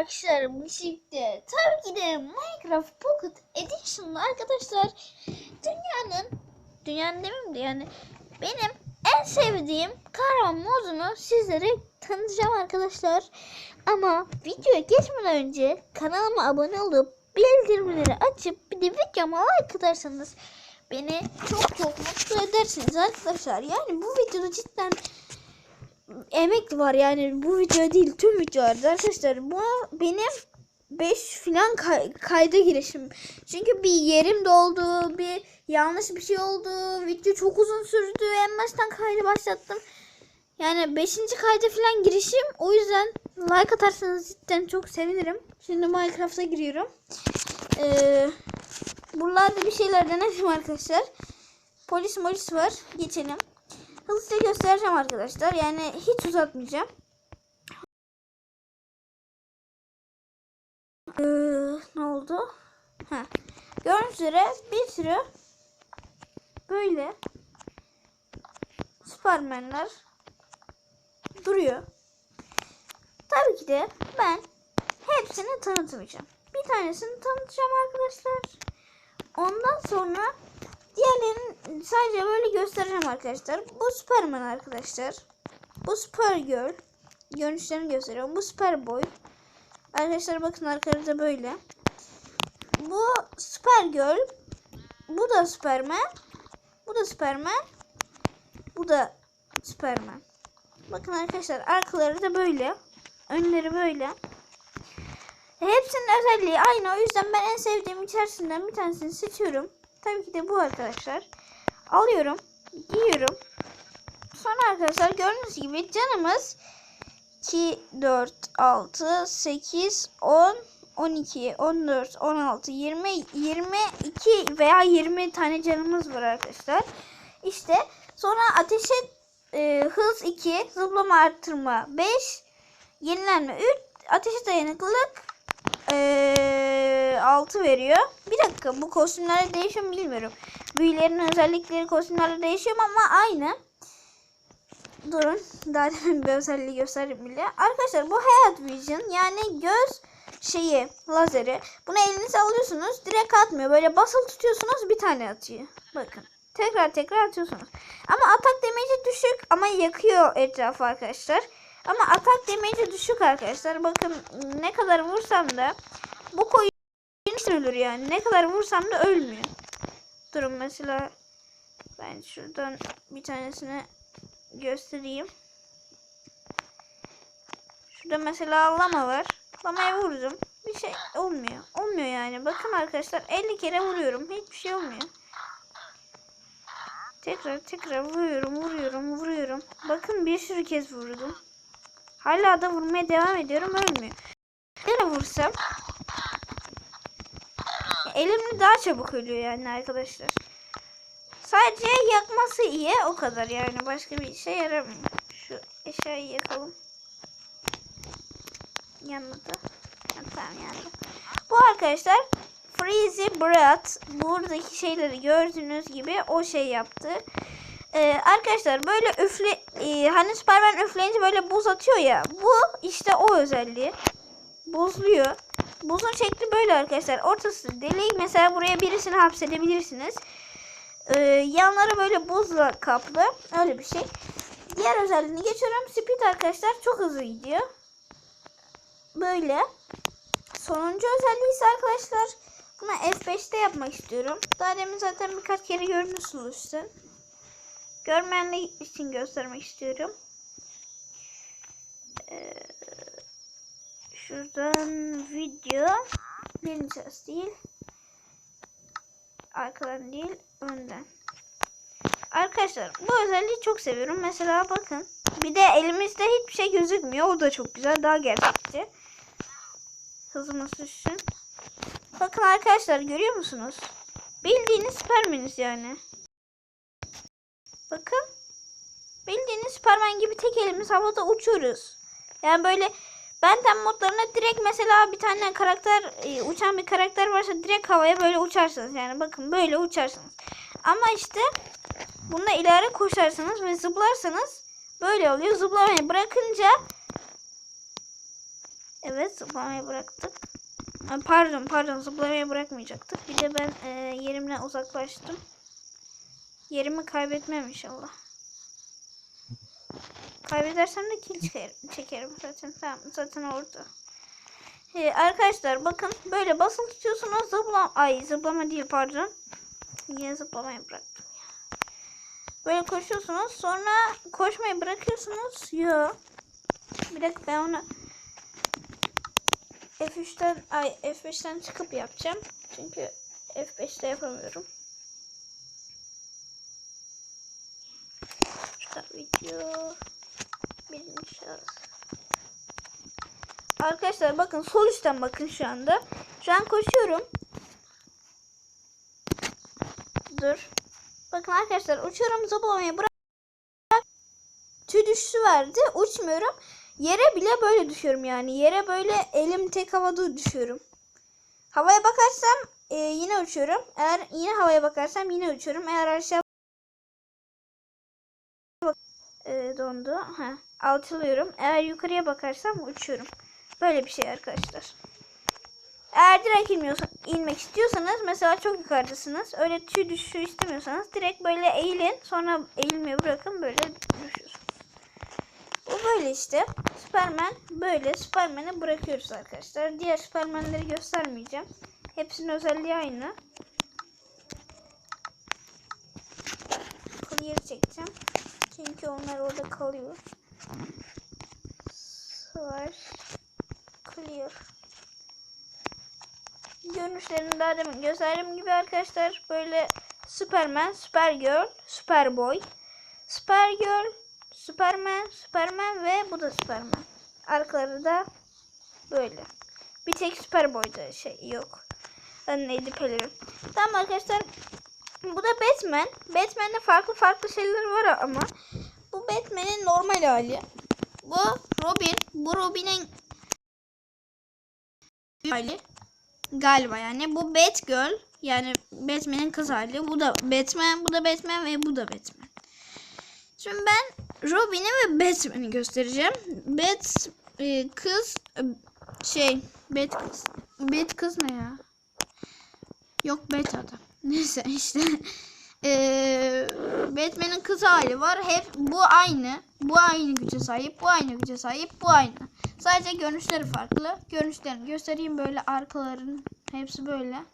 arkadaşlar bu şekilde tabii ki de Minecraft Pocket Edition'da arkadaşlar dünyanın dünyanın demeyeyim de yani benim en sevdiğim kahraman modunu sizlere tanıtacağım arkadaşlar. Ama videoya geçmeden önce kanalıma abone olup bildirimleri açıp bir de videoma like atarsanız beni çok çok mutlu edersiniz arkadaşlar. Yani bu videoda cidden emek var yani bu video değil tüm videolarda arkadaşlar bu benim 5 filan kay- kayda girişim. Çünkü bir yerim doldu, bir yanlış bir şey oldu. Video çok uzun sürdü. En baştan kaydı başlattım. Yani 5. kayda filan girişim. O yüzden like atarsanız cidden çok sevinirim. Şimdi Minecraft'a giriyorum. Ee, buralarda bir şeyler denedim arkadaşlar. Polis molis var. Geçelim. Hızlıca göstereceğim arkadaşlar. Yani hiç uzatmayacağım. Ee, ne oldu? Ha. Gördüğünüz üzere bir sürü böyle Süpermenler duruyor. Tabii ki de ben hepsini tanıtmayacağım. Bir tanesini tanıtacağım arkadaşlar. Ondan sonra diğerlerini sadece böyle göstereceğim arkadaşlar. Bu Superman arkadaşlar. Bu Supergirl. Görünüşlerini gösteriyorum. Bu Superboy. Arkadaşlar bakın arkada böyle. Bu Supergirl. Bu da Superman. Bu da Superman. Bu da Superman. Bakın arkadaşlar arkaları da böyle. Önleri böyle. Hepsinin özelliği aynı. O yüzden ben en sevdiğim içerisinden bir tanesini seçiyorum. Tabii ki de bu arkadaşlar. Alıyorum. Giyiyorum. Sonra arkadaşlar gördüğünüz gibi canımız 2, 4, 6, 8, 10, 12, 14, 16, 20, 22 veya 20 tane canımız var arkadaşlar. İşte sonra ateşe e, hız 2, zıplama arttırma 5, yenilenme 3, ateşe dayanıklılık e, 6 veriyor. Bir dakika bu kostümlerde değişiyor mu bilmiyorum. Büyülerin özellikleri kostümlerde değişiyor ama aynı. Durun. Daha demin bir özelliği göstereyim bile. Arkadaşlar bu Hayat Vision yani göz şeyi lazeri. Bunu elinize alıyorsunuz. Direkt atmıyor. Böyle basılı tutuyorsunuz bir tane atıyor. Bakın. Tekrar tekrar atıyorsunuz. Ama atak damage'i düşük ama yakıyor etrafı arkadaşlar. Ama atak damage'i düşük arkadaşlar. Bakın ne kadar vursam da bu koyun ölür yani. Ne kadar vursam da ölmüyor. Durun mesela ben şuradan bir tanesini göstereyim. Şurada mesela lama var. Lamaya vurdum. Bir şey olmuyor. Olmuyor yani. Bakın arkadaşlar 50 kere vuruyorum. Hiçbir şey olmuyor. Tekrar tekrar vuruyorum, vuruyorum, vuruyorum. Bakın bir sürü kez vurdum. Hala da vurmaya devam ediyorum. Ölmüyor. Nereye vursam elimle daha çabuk ölüyor yani arkadaşlar. Sadece yakması iyi o kadar yani başka bir işe yaramıyor. Şu eşyayı yakalım. Yanmadı. Tamam yandı. Bu arkadaşlar Freezy Brat buradaki şeyleri gördüğünüz gibi o şey yaptı. Ee, arkadaşlar böyle üfle e, hani Superman üfleyince böyle buz atıyor ya. Bu işte o özelliği. Buzluyor. Buzun şekli böyle arkadaşlar. Ortası delik. Mesela buraya birisini hapsedebilirsiniz. Ee, yanları böyle buzla kaplı. Öyle bir şey. Diğer özelliğini geçiyorum. Speed arkadaşlar çok hızlı gidiyor. Böyle. Sonuncu özelliği ise arkadaşlar buna F5'te yapmak istiyorum. Daha demin zaten birkaç kere görmüşsünüz işte. Görmeyenler için göstermek istiyorum. Ee, şuradan video birinci ses değil. Arkadan değil, önden. Arkadaşlar bu özelliği çok seviyorum. Mesela bakın. Bir de elimizde hiçbir şey gözükmüyor. O da çok güzel. Daha gerçekçi. Hızımız düşsün. Bakın arkadaşlar görüyor musunuz? Bildiğiniz Superman'iz yani. Bakın. Bildiğiniz Superman gibi tek elimiz havada uçuyoruz. Yani böyle Benten modlarına direkt mesela bir tane karakter e, uçan bir karakter varsa direkt havaya böyle uçarsınız. Yani bakın böyle uçarsınız. Ama işte bunda ileri koşarsanız ve zıplarsanız böyle oluyor. Zıplamayı bırakınca Evet zıplamayı bıraktık. Pardon pardon zıplamayı bırakmayacaktık. Bir de ben e, yerimden uzaklaştım. Yerimi kaybetmem inşallah. Kaybedersem de kill çekerim, çekerim zaten. Tamam zaten orada. Ee, arkadaşlar bakın böyle basılı tutuyorsunuz zıplam ay zıplama değil pardon. Yine zıplamayı bıraktım ya. Böyle koşuyorsunuz sonra koşmayı bırakıyorsunuz. Yo. Bir dakika ben onu F3'ten ay F5'ten çıkıp yapacağım. Çünkü F5'te yapamıyorum. Şurada video Arkadaşlar bakın sol üstten bakın şu anda. Şu an koşuyorum. Dur. Bakın arkadaşlar uçuyorum zıplamayı bırak. Tüy düşüşü verdi. Uçmuyorum. Yere bile böyle düşüyorum yani. Yere böyle elim tek havada düşüyorum. Havaya bakarsam e, yine uçuyorum. Eğer yine havaya bakarsam yine uçuyorum. Eğer aşağı e, dondu. Ha, altılıyorum. Eğer yukarıya bakarsam uçuyorum. Böyle bir şey arkadaşlar. Eğer direkt inmiyorsa, inmek istiyorsanız mesela çok yukarıdasınız. Öyle tüy düşüşü istemiyorsanız direkt böyle eğilin. Sonra eğilmeyi bırakın böyle düşüyorsunuz. Bu böyle işte. Superman böyle. Superman'i bırakıyoruz arkadaşlar. Diğer Superman'leri göstermeyeceğim. Hepsinin özelliği aynı. Clear çekeceğim. Çünkü onlar orada kalıyor. Slash clear. Görünüşlerini daha demin gösterdiğim gibi arkadaşlar böyle Superman, Supergirl, Superboy, Supergirl, Superman, Superman ve bu da Superman. Arkaları da böyle. Bir tek Superboy'da şey yok. Neydi pelerin. Tamam arkadaşlar. Bu da Batman. Batman'de farklı farklı şeyler var ama bu Batman'in normal hali. Bu Robin. Bu Robin'in hali. Galiba yani. Bu Batgirl. Yani Batman'in kız hali. Bu da Batman. Bu da Batman ve bu da Batman. Şimdi ben Robin'i ve Batman'i göstereceğim. Bat e, kız e, şey Bat kız. Bat kız ne ya? Yok Bat adam. Neyse işte. Eee Batman'in kız hali var. Hep bu aynı. Bu aynı güce sahip. Bu aynı güce sahip. Bu aynı. Sadece görünüşleri farklı. Görünüşlerini göstereyim böyle arkaların hepsi böyle.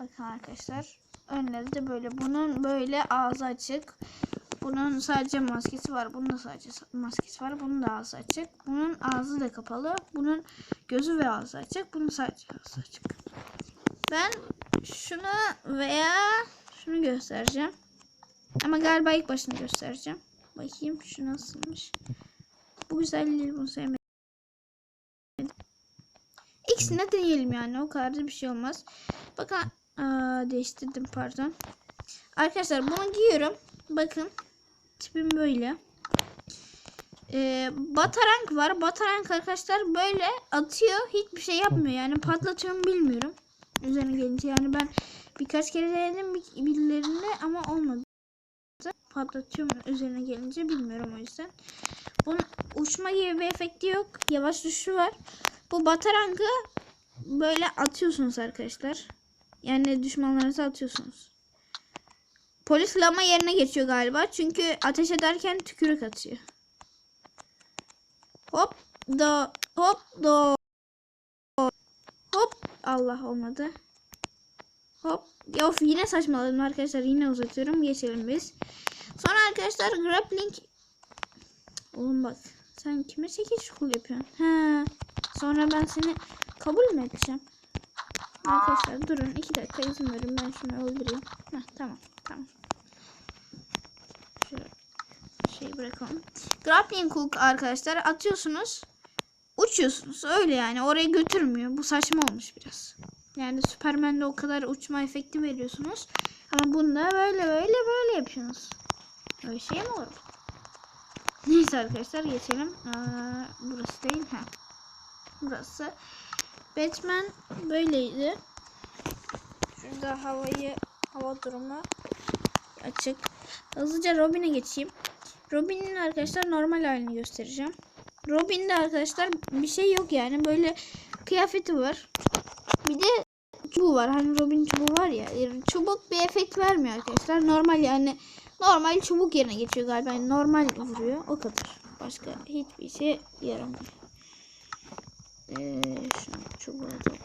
Bakın arkadaşlar. Önleri de böyle. Bunun böyle ağzı açık. Bunun sadece maskesi var. Bunun da sadece maskesi var. Bunun da ağzı açık. Bunun ağzı da kapalı. Bunun gözü ve ağzı açık. Bunun sadece ağzı açık. Ben şunu veya şunu göstereceğim. Ama galiba ilk başını göstereceğim. Bakayım şu nasılmış. Bu güzelliği bunu sevmedim. İkisini de deneyelim yani. O kadar da bir şey olmaz. Bakın aa, değiştirdim pardon. Arkadaşlar bunu giyiyorum. Bakın. Tipim böyle. Ee, batarank var. Batarank arkadaşlar böyle atıyor. Hiçbir şey yapmıyor. Yani patlatıyor mu bilmiyorum. Üzerine gelince yani ben birkaç kere denedim bir- birilerinde ama olmadı. Patlatıyor mu üzerine gelince bilmiyorum o yüzden. Bunun uçma gibi bir efekti yok. Yavaş düşüşü var. Bu batarangı böyle atıyorsunuz arkadaşlar. Yani düşmanlarınıza atıyorsunuz. Polis lama yerine geçiyor galiba. Çünkü ateş ederken tükürük atıyor. Hop da hop da Allah olmadı. Hop. Ya of yine saçmaladım arkadaşlar. Yine uzatıyorum. Geçelim biz. Sonra arkadaşlar grappling Oğlum bak. Sen kime çekiş kul yapıyorsun? He. Sonra ben seni kabul mü edeceğim? Arkadaşlar durun. iki dakika izin verin. Ben şunu öldüreyim. Heh, tamam. Tamam. Şöyle şey bırakalım. Grappling hook arkadaşlar atıyorsunuz. Uçuyorsunuz. Öyle yani. Oraya götürmüyor. Bu saçma olmuş biraz. Yani Superman'de o kadar uçma efekti veriyorsunuz. Ama bunda böyle böyle böyle yapıyorsunuz. Öyle şey mi olur? Neyse arkadaşlar geçelim. Aa, burası değil. Ha. Burası. Batman böyleydi. Şurada havayı hava durumu açık. Hızlıca Robin'e geçeyim. Robin'in arkadaşlar normal halini göstereceğim. Robin'de arkadaşlar bir şey yok yani. Böyle kıyafeti var. Bir de çubuğu var. Hani Robin çubuğu var ya. Çubuk bir efekt vermiyor arkadaşlar. Normal yani normal çubuk yerine geçiyor galiba. Yani normal vuruyor. O kadar. Başka hiçbir şey yaramıyor. Ee, şunu çubuğa da.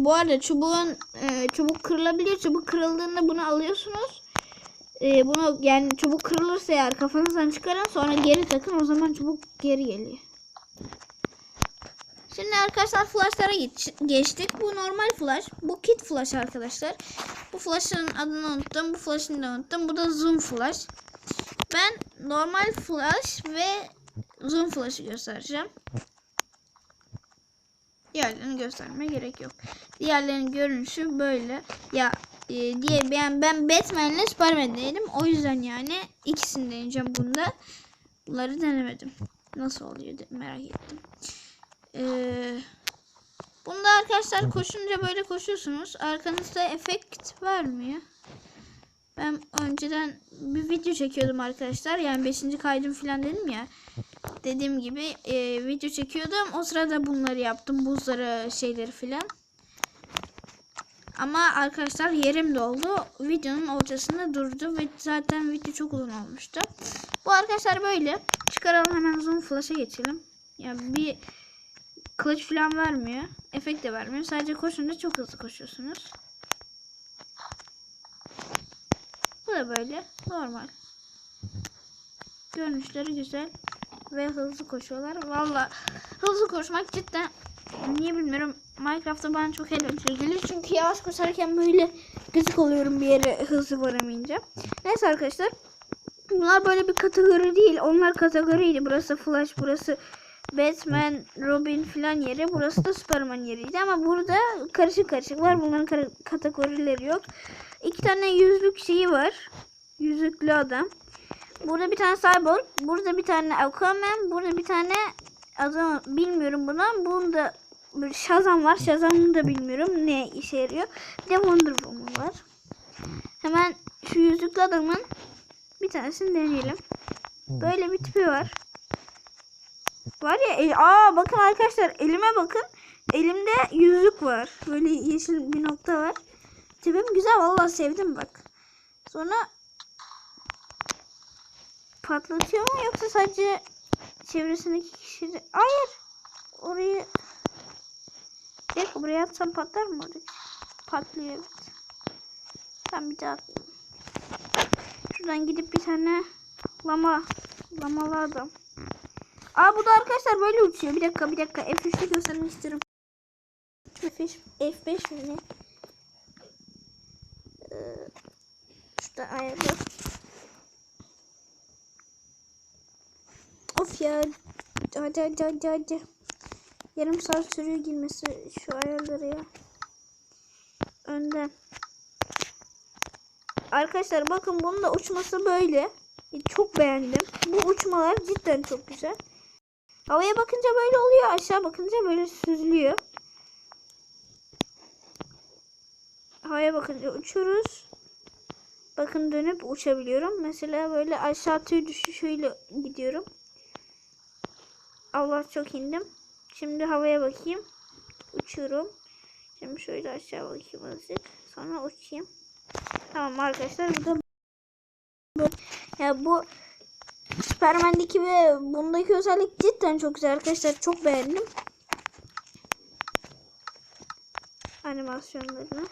Bu arada çubuğun e, çubuk kırılabiliyor. Çubuk kırıldığında bunu alıyorsunuz. E, bunu yani çubuk kırılırsa eğer kafanızdan çıkarın sonra geri takın o zaman çubuk geri geliyor. Şimdi arkadaşlar flashlara geç- geçtik. Bu normal flash. Bu kit flash arkadaşlar. Bu flash'ın adını unuttum. Bu flash'ını da unuttum. Bu da zoom flash. Ben normal flash ve zoom flash'ı göstereceğim. Diğerlerini göstermeye gerek yok. Diğerlerinin görünüşü böyle. Ya e, diye ben ben Batman'le Superman'deydim. O yüzden yani ikisini deneyeceğim bunda. Bunları denemedim. Nasıl oluyor merak ettim. Ee, bunda arkadaşlar koşunca böyle koşuyorsunuz. Arkanızda efekt vermiyor. Ben önceden bir video çekiyordum arkadaşlar. Yani 5. kaydım falan dedim ya. Dediğim gibi e, video çekiyordum. O sırada bunları yaptım. Buzları şeyleri falan. Ama arkadaşlar yerim doldu. Videonun ortasında durdu ve zaten video çok uzun olmuştu. Bu arkadaşlar böyle. Çıkaralım hemen zoom flash'a geçelim. Yani bir kılıç falan vermiyor. Efekt de vermiyor. Sadece koşunca çok hızlı koşuyorsunuz. Bu da böyle. Normal. Görünüşleri güzel. Ve hızlı koşuyorlar. Valla hızlı koşmak cidden niye bilmiyorum. Minecraft'ta bana çok eğlenceli. Çünkü yavaş koşarken böyle gıcık oluyorum bir yere hızlı varamayınca. Neyse arkadaşlar. Bunlar böyle bir kategori değil. Onlar kategoriydi. Burası Flash, burası Batman, Robin filan yeri. Burası da Superman yeriydi. Ama burada karışık karışık var. Bunların kategorileri yok. İki tane yüzlük şeyi var. Yüzüklü adam. Burada bir tane Cyborg. Burada bir tane Aquaman. Burada bir tane adam bilmiyorum buna. Bunda bir Shazam var. Shazam'ı da bilmiyorum ne işe yarıyor. Bir de Wonder Woman var. Hemen şu yüzüklü adamın bir tanesini deneyelim. Böyle bir tipi var. Var ya el, aa bakın arkadaşlar elime bakın. Elimde yüzük var. Böyle yeşil bir nokta var. Tipim güzel vallahi sevdim bak. Sonra patlatıyor mu yoksa sadece çevresindeki kişi de... Hayır. Orayı bir buraya atsam patlar mı orada? Patlıyor evet. Ben bir daha atayım. Şuradan gidip bir tane lama lamalı adam. Aa bu da arkadaşlar böyle uçuyor. Bir dakika bir dakika F3'te göstermek istiyorum. F5, F5 mi ne? Ee, şurada ayarlar. Of ya. Hadi hadi hadi hadi. Yarım saat sürüyor girmesi şu ayarları ya. Önden. Arkadaşlar bakın bunun da uçması böyle. Çok beğendim. Bu uçmalar cidden çok güzel. Havaya bakınca böyle oluyor. Aşağı bakınca böyle süzülüyor. Havaya bakınca uçuyoruz. Bakın dönüp uçabiliyorum. Mesela böyle aşağı tüy düşüşüyle gidiyorum. Allah çok indim. Şimdi havaya bakayım. Uçuyorum. Şimdi şöyle aşağı bakayım azıcık. Sonra uçayım. Tamam arkadaşlar bu da. Ya bu Superman'deki ve bundaki özellik cidden çok güzel arkadaşlar. Çok beğendim. Animasyonlarını.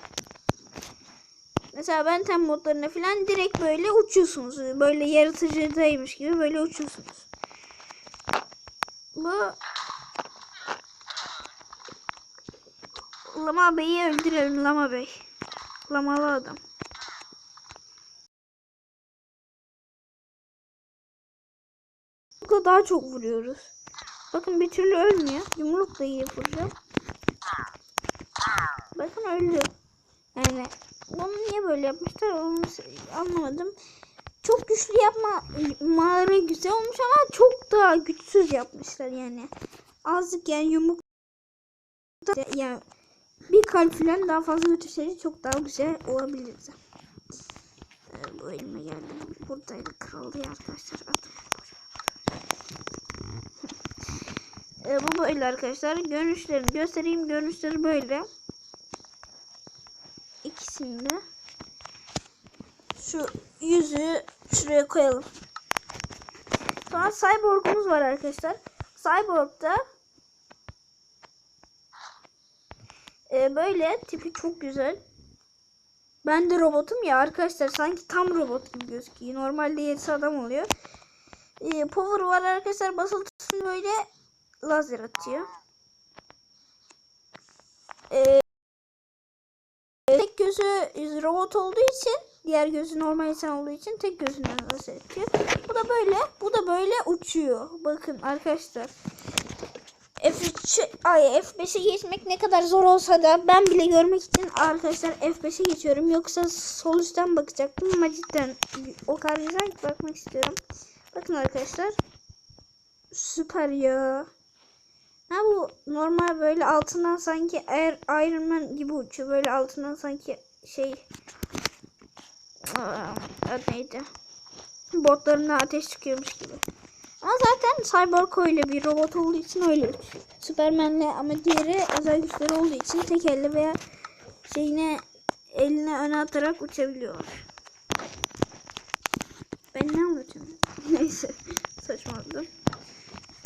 Mesela ben tem modlarına falan direkt böyle uçuyorsunuz. Böyle yaratıcıdaymış gibi böyle uçuyorsunuz. Bu Lama Bey'i öldürelim Lama Bey. Lamalı adam. Yumrukla daha çok vuruyoruz. Bakın bir türlü ölmüyor. Yumrukla iyi vuracağım. Bakın öldü. Yani bunu niye böyle yapmışlar onu anlamadım. Çok güçlü yapma mağara güzel olmuş ama çok daha güçsüz yapmışlar yani. Azıcık yani yumruk yani bir kalp falan daha fazla götürseydi çok daha güzel olabilirdi. Ee, bu elime geldi. Buradaydı kırıldı ya arkadaşlar. Ee, bu böyle arkadaşlar. Görünüşlerini göstereyim. Görünüşleri böyle. İkisinde. Şu yüzüğü şuraya koyalım. Sonra Cyborg'umuz var arkadaşlar. Cyborg'da e, böyle tipi çok güzel. Ben de robotum ya arkadaşlar. Sanki tam robot gibi gözüküyor. Normalde yerisi adam oluyor. E, power var arkadaşlar. Basılı böyle lazer atıyor. E, tek gözü robot olduğu için diğer gözü normal insan olduğu için tek gözünden lazer atıyor. Bu da böyle. Bu da böyle uçuyor. Bakın arkadaşlar. F3 ay F5'e geçmek ne kadar zor olsa da ben bile görmek için arkadaşlar F5'e geçiyorum. Yoksa sol üstten bakacaktım ama cidden o kadar güzel ki bakmak istiyorum. Bakın arkadaşlar. Süper ya. Ha bu normal böyle altından sanki Iron Man gibi uçuyor. Böyle altından sanki şey adı neydi? Botlarına ateş çıkıyormuş gibi. Ama zaten Cyborg öyle bir robot olduğu için öyle. Superman'le ama diğeri özel güçleri olduğu için tek elle veya şeyine eline öne atarak uçabiliyorlar. Ben ne anlatıyorum? Neyse saçmaladım.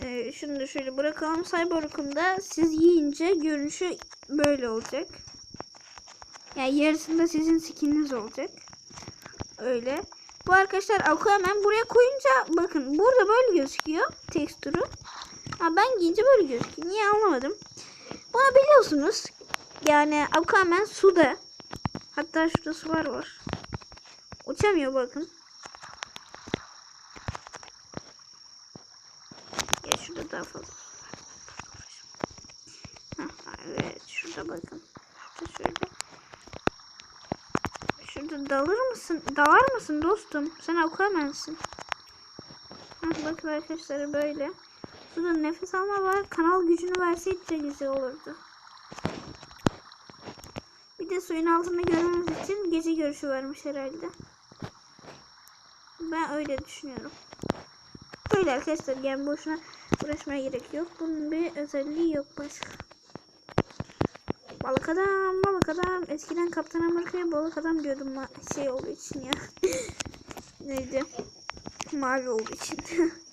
Ee, şunu da şöyle bırakalım. Cyborg'un da siz yiyince görünüşü böyle olacak. Yani yarısında sizin skininiz olacak. Öyle. Bu arkadaşlar Aquaman buraya koyunca bakın burada böyle gözüküyor tekstürü. Ha ben giyince böyle gözüküyor. Niye anlamadım. Bunu biliyorsunuz. Yani Aquaman suda. Hatta şurada sular var. Uçamıyor bakın. Ya şurada daha fazla. Evet şurada bakın. Şurada şöyle. Şurada dalır mısın? Dalar mısın dostum? Sen Aquaman'sın. Heh, bakın arkadaşlar böyle. Burada nefes alma var. Kanal gücünü verseydi de güzel olurdu. Bir de suyun altında görmemiz için gece görüşü varmış herhalde. Ben öyle düşünüyorum. Böyle arkadaşlar yani boşuna uğraşmaya gerek yok. Bunun bir özelliği yok başka. Balık adam, balık adam. Eskiden Kaptan Amerika'ya balık adam diyordum şey olduğu için ya. Neydi? Mavi olduğu için.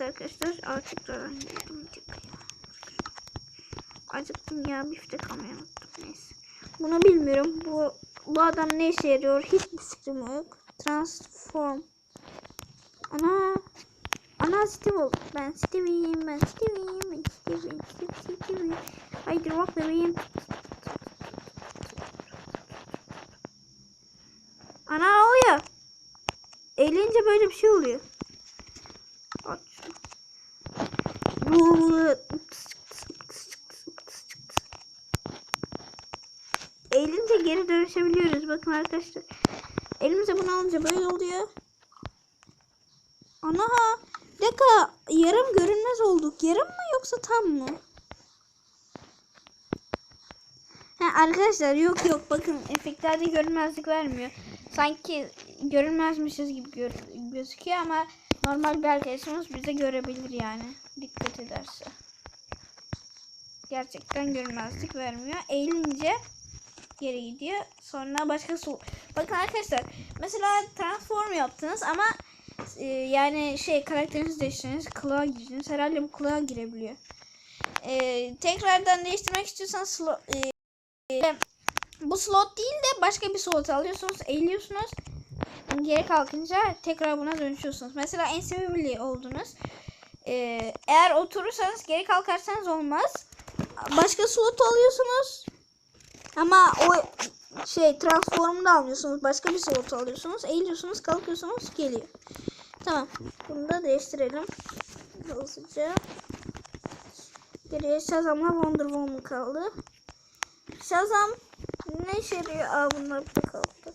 Neyse arkadaşlar artık geldim. Acıktım ya biftek almayı unuttum. Neyse. Bunu bilmiyorum. Bu bu adam ne işe yarıyor? Hiçbir fikrim yok. Transform. Ana Ana Steve ol. Ben Steve'yim. Ben Steve'yim. Ben Steve'yim. Steve, Steve, Steve. Haydi rock bebeğim. Ana oluyor? Eğlenince böyle bir şey oluyor. Aç şunu. Eğilince geri dönüşebiliyoruz. Bakın arkadaşlar. Elimize bunu alınca böyle oluyor. Ana bir dakika yarım görünmez olduk. Yarım mı yoksa tam mı? Ha, arkadaşlar yok yok bakın efektlerde görünmezlik vermiyor. Sanki görünmezmişiz gibi gör gözüküyor ama normal bir arkadaşımız bize görebilir yani. Dikkat ederse. Gerçekten görünmezlik vermiyor. Eğilince geri gidiyor. Sonra başka su. Bakın arkadaşlar mesela transform yaptınız ama e, yani şey karakterinizi değiştirdiniz. Kılığa girdiniz. Herhalde bu kılığa girebiliyor. E, tekrardan değiştirmek istiyorsanız slo, e, bu slot değil de başka bir slot alıyorsunuz. Eğiliyorsunuz. Geri kalkınca tekrar buna dönüşüyorsunuz. Mesela en sevimli oldunuz. E, eğer oturursanız geri kalkarsanız olmaz. Başka slot alıyorsunuz. Ama o şey transformda almıyorsunuz. Başka bir slot alıyorsunuz. Eğiliyorsunuz, kalkıyorsunuz, geliyor. Tamam. Bunu da değiştirelim. Hızlıca. Geriye Shazam'la Wonder Woman kaldı. Shazam ne işe yarıyor? Aa bunlar burada kaldı.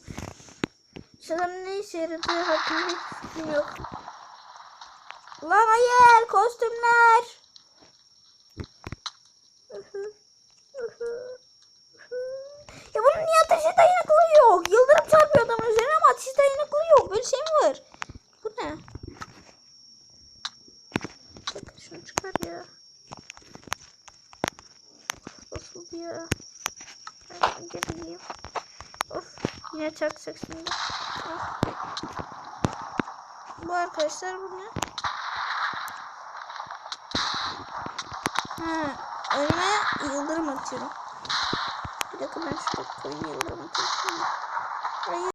Shazam ne işe yaradığı hakkında yok. Lan hayır kostümler. Ya bunun niye ateşe dayanıklığı yok? Yıldırım çarpıyor adamın üzerine ama ateşe dayanıklığı yok. Böyle şey mi var? Bu ne? Bakın şunu çıkar ya. Nasıl ya? Ben geleyim. Of çarpacak şimdi. Bu arkadaşlar bu ne? Ha, önüme yıldırım atıyorum. Bir dakika ben şuraya koyayım yıldırım atayım. Hayır,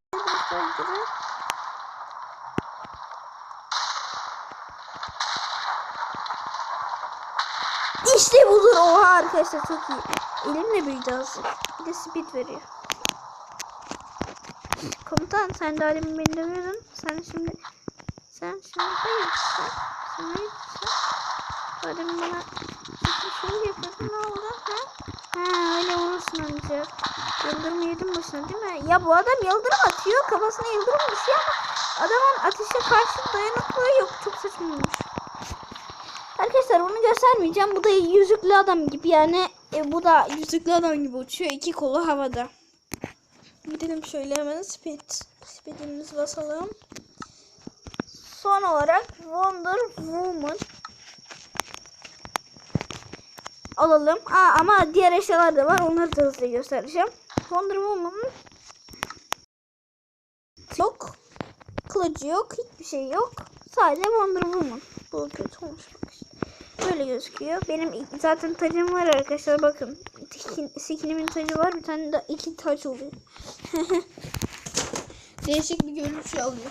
yıldırım. İşte budur. Oha arkadaşlar çok iyi. Elim de büyüdü azıcık. Bir de speed veriyor. Komutan sen de halimi beni dövüyordun. Sen şimdi sen şimdi hayırlısı. Sen hayırlısı. Adem bana bir şey yapıyordun ne oldu ha? Ha öyle vurursun ancak. Yıldırım yedim başına değil mi? Ya bu adam yıldırım atıyor. Kafasına yıldırım düşüyor ama adamın ateşe karşı dayanıklılığı yok. Çok saçma olmuş. Arkadaşlar bunu göstermeyeceğim. Bu da yüzüklü adam gibi yani e, bu da yüzüklü adam gibi uçuyor. İki kolu havada. Gidelim şöyle hemen speed. Speed'imizi basalım. Son olarak Wonder Woman alalım. Aa, ama diğer eşyalar da var. Onları da hızlı göstereceğim. Wonder Woman'ın yok. Kılıcı yok. Hiçbir şey yok. Sadece Wonder Woman. Bu kötü olmuş bak işte. Böyle gözüküyor. Benim zaten tacım var arkadaşlar. Bakın. Skin, skinimin tacı var. Bir tane de iki taç oluyor. Değişik bir görünüş alıyor.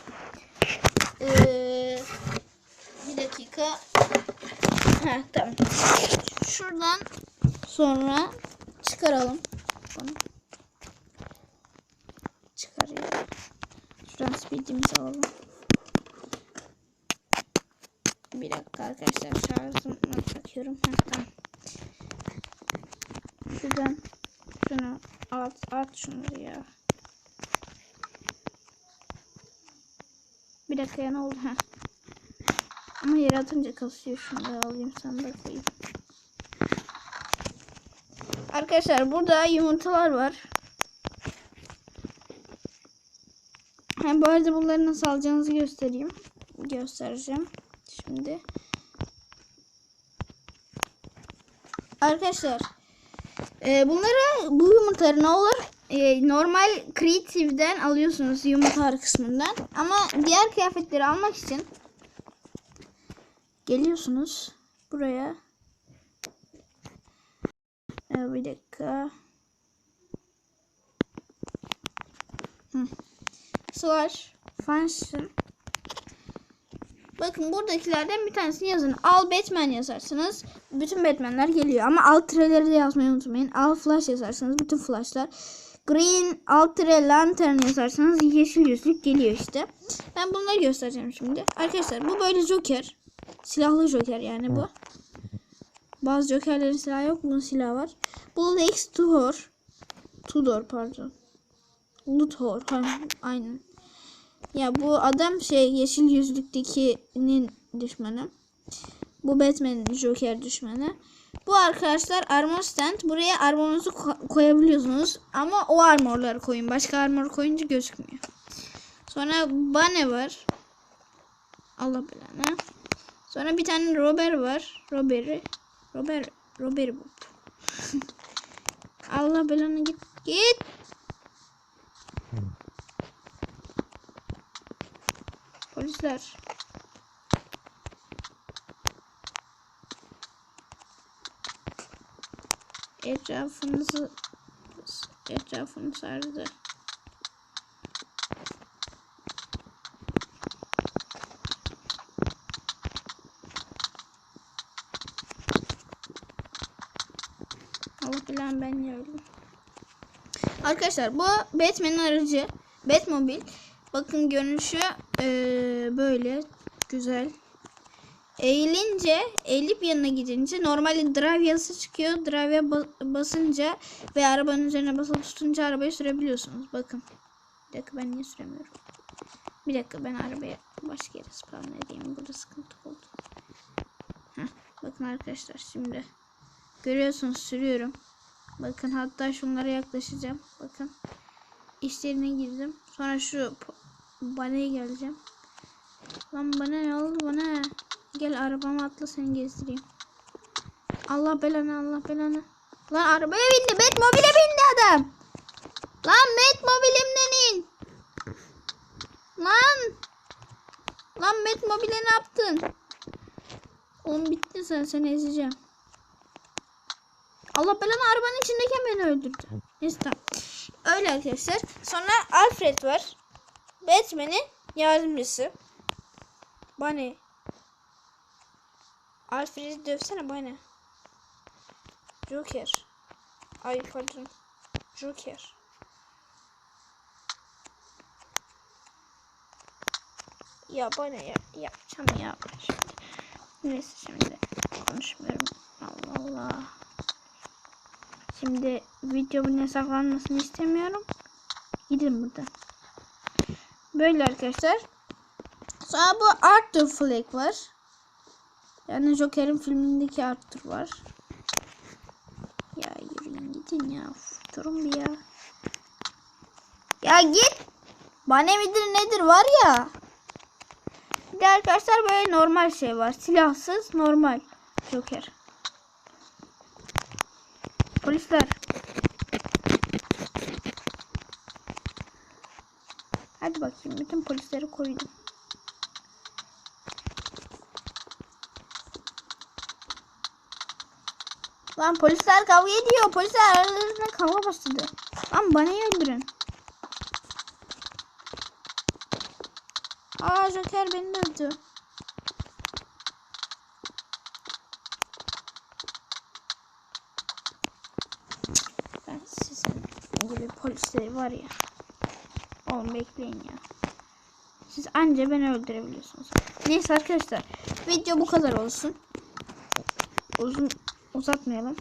Ee, bir dakika. Ha tamam. Şuradan sonra çıkaralım. Bunu. Şuradan speedimizi alalım. Bir dakika arkadaşlar şarjımı takıyorum. Ha, tamam. Şuradan şunu at at şunları ya. Bir dakika ya ne oldu ha? Ama yere atınca kasıyor şunları alayım sandığa koyayım. Arkadaşlar burada yumurtalar var. Ha, bu arada bunları nasıl alacağınızı göstereyim. Göstereceğim. Şimdi. Arkadaşlar. E, bunları bu yumurtaları ne olur? E, normal Creative'den alıyorsunuz yumurtalar kısmından. Ama diğer kıyafetleri almak için geliyorsunuz buraya. E, bir dakika. Hı. Slash function Bakın buradakilerden bir tanesini yazın. Al Batman yazarsınız. Bütün Batman'ler geliyor. Ama alt tireleri de yazmayı unutmayın. Al Flash yazarsanız bütün Flash'lar. Green alt tire Lantern yazarsanız yeşil yüzlük geliyor işte. Ben bunları göstereceğim şimdi. Arkadaşlar bu böyle Joker. Silahlı Joker yani bu. Bazı Joker'lerin silahı yok. Bunun silahı var. Bu Lex Luthor. Tudor pardon. Luthor. Aynen. Ya bu adam şey yeşil yüzlüktekinin düşmanı. Bu Batman'in Joker düşmanı. Bu arkadaşlar armor stand. Buraya armorunuzu ko- koyabiliyorsunuz. Ama o armorları koyun. Başka armor koyunca gözükmüyor. Sonra Bane var. Allah belanı. Sonra bir tane Robert var. Robert'i. Robert. Robert bu. Allah belanı git. Git. Polisler. Etrafınızı etrafını sardı. Allah bilen ben yiyorum. Arkadaşlar bu Batman'in aracı. Batmobile. Bakın görünüşü eee, böyle güzel. Eğilince, eğilip yanına gidince normalde drive yazısı çıkıyor. Drive'e ba- basınca ve arabanın üzerine basılı tutunca arabayı sürebiliyorsunuz. Bakın. Bir dakika ben niye süremiyorum? Bir dakika ben arabaya başka yere spawn edeyim. Burada sıkıntı oldu. Heh, bakın arkadaşlar şimdi. Görüyorsunuz sürüyorum. Bakın hatta şunlara yaklaşacağım. Bakın. İşlerine girdim. Sonra şu baneye geleceğim. Lan bana ne oldu bana? Gel arabama atla seni gezdireyim. Allah belanı Allah belanı. Lan arabaya bindi. Met mobile bindi adam. Lan Met mobilimden in. Lan. Lan Met mobile ne yaptın? Oğlum bitti sen seni ezeceğim. Allah belanı arabanın içindeyken beni öldürdü. Neyse tamam. Öyle arkadaşlar. Sonra Alfred var. Batman'in yardımcısı. Bana. Alfred'i dövsene bana. Joker. Ay pardon. Joker. Ya bana ya yapacağım ya. Şimdi. Neyse şimdi konuşmuyorum. Allah Allah. Şimdi videomun yasaklanmasını istemiyorum. Gidin buradan. Böyle arkadaşlar. Sonra bu Arthur Fleck var. Yani Joker'in filmindeki Arthur var. Ya yürüyün gidin ya. Durun bir ya. Ya git. Bana midir nedir var ya. Bir de arkadaşlar böyle normal şey var. Silahsız normal Joker. Polisler. Hadi bakayım bütün polisleri koydum. Lan polisler kavga ediyor. Polisler aralarında kavga başladı. Lan bana öldürün. Aa Joker beni de öldü. Ben sizin gibi polisleri var ya. Oğlum bekleyin ya. Siz anca beni öldürebiliyorsunuz. Neyse arkadaşlar. Video bu kadar olsun. Uzun uzatmayalım.